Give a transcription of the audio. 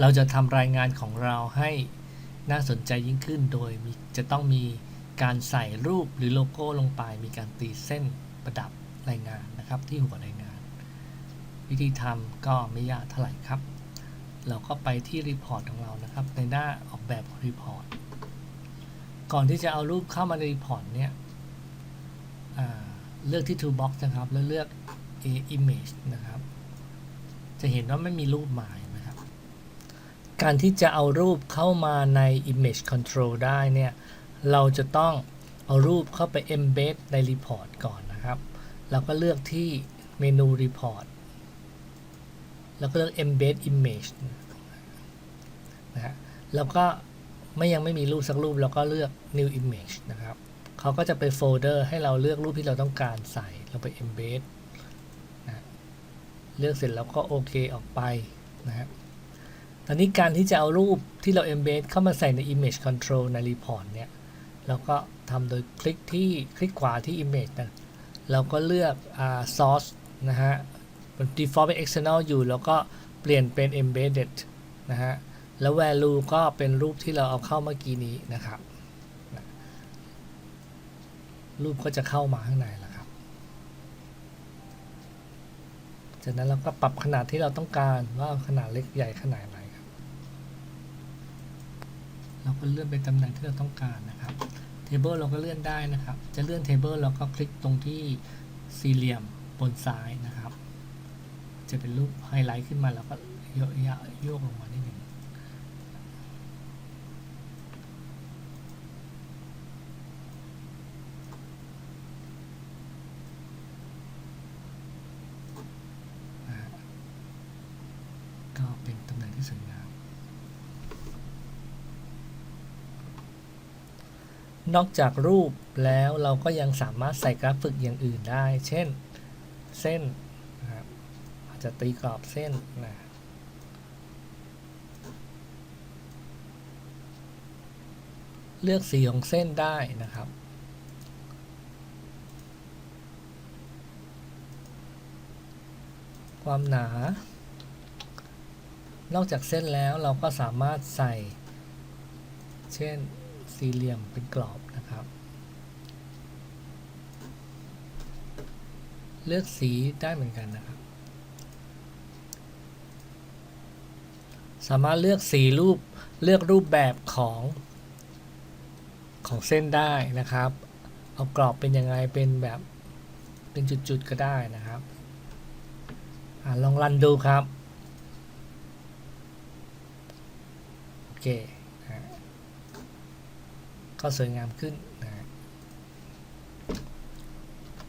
เราจะทำรายงานของเราให้น่าสนใจยิ่งขึ้นโดยมีจะต้องมีการใส่รูปหรือโลโก้ลงไป มีการตีเส้นประดับรายงานนะครับ ที่หัวรายงาน วิธีทำก็ไม่ยากเท่าไหร่ครับ เราก็ไปที่รีพอร์ตของเรานะครับ ในหน้าออกแบบรีพอร์ตก่อนที่จะเอารูปเข้ามาในรีพอร์ตเนี่ยเลือกที่ toolbox นะครับ แล้วเลือก A- image นะครับ จะเห็นว่าไม่มีรูปหมาย การที่จะเอารูปเข้ามาใน image control ได้เนี่ย เราจะต้องเอารูปเข้าไป embed ใน report ก่อนนะครับ เราก็เลือกที่เมนู report แล้วก็เลือก embed image นะฮะแล้วก็ไม่ยังไม่มีรูปสักรูปเราก็เลือก new image นะครับเขาก็จะไปโฟลเดอร์ให้เราเลือกรูปที่เราต้องการใส่เราไป embed นะเลือกเสร็จแล้วก็โอเคออกไปนะครับ ตอนนี้การที่จะเอารูปที่เรา embed เข้ามาใส่ใน image control ใน report เนี่ย เราก็ทำโดยคลิกที่คลิกขวาที่ image นะเราก็เลือก source นะฮะบน default เป็น external อยู่ แล้วก็เปลี่ยนเป็น embedded นะฮะ แล้ว value ก็เป็นรูปที่เราเอาเข้าเมื่อกี้นี้นะครับ รูปก็จะเข้ามาข้างในแล้วครับ จากนั้นเราก็ปรับขนาดที่เราต้องการว่าขนาดเล็กใหญ่ขนาด เราก็เลื่อนไปตำแหน่งที่เราต้องการนะครับ Table เราก็เลื่อนได้นะครับ จะเลื่อน Table เราก็คลิกตรงที่สี่เหลี่ยมบนซ้ายนะครับ จะเป็นรูปไฮไลท์ขึ้นมาแล้วก็โยกโยกลงมานิดหนึ่งก็เป็นตำแหน่งที่สวยงาม นอกจากรูปแล้วเราก็ยังสามารถใส่กราฟิกอย่างอื่นได้ เช่นเส้นนะครับอาจจะตีกรอบเส้นนะเลือกสีของเส้นได้นะครับ ความหนา นอกจากเส้นแล้วเราก็สามารถใส่ เช่น สี่เหลี่ยมเป็นกรอบนะครับ เลือกสีได้เหมือนกันนะครับ สามารถเลือกสีรูปเลือกรูปแบบของของเส้นได้นะครับ เอากรอบเป็นยังไงเป็นแบบเป็นจุดๆก็ได้นะครับอลองรันดูครับ โอเค ก็สวยงามขึ้นนะ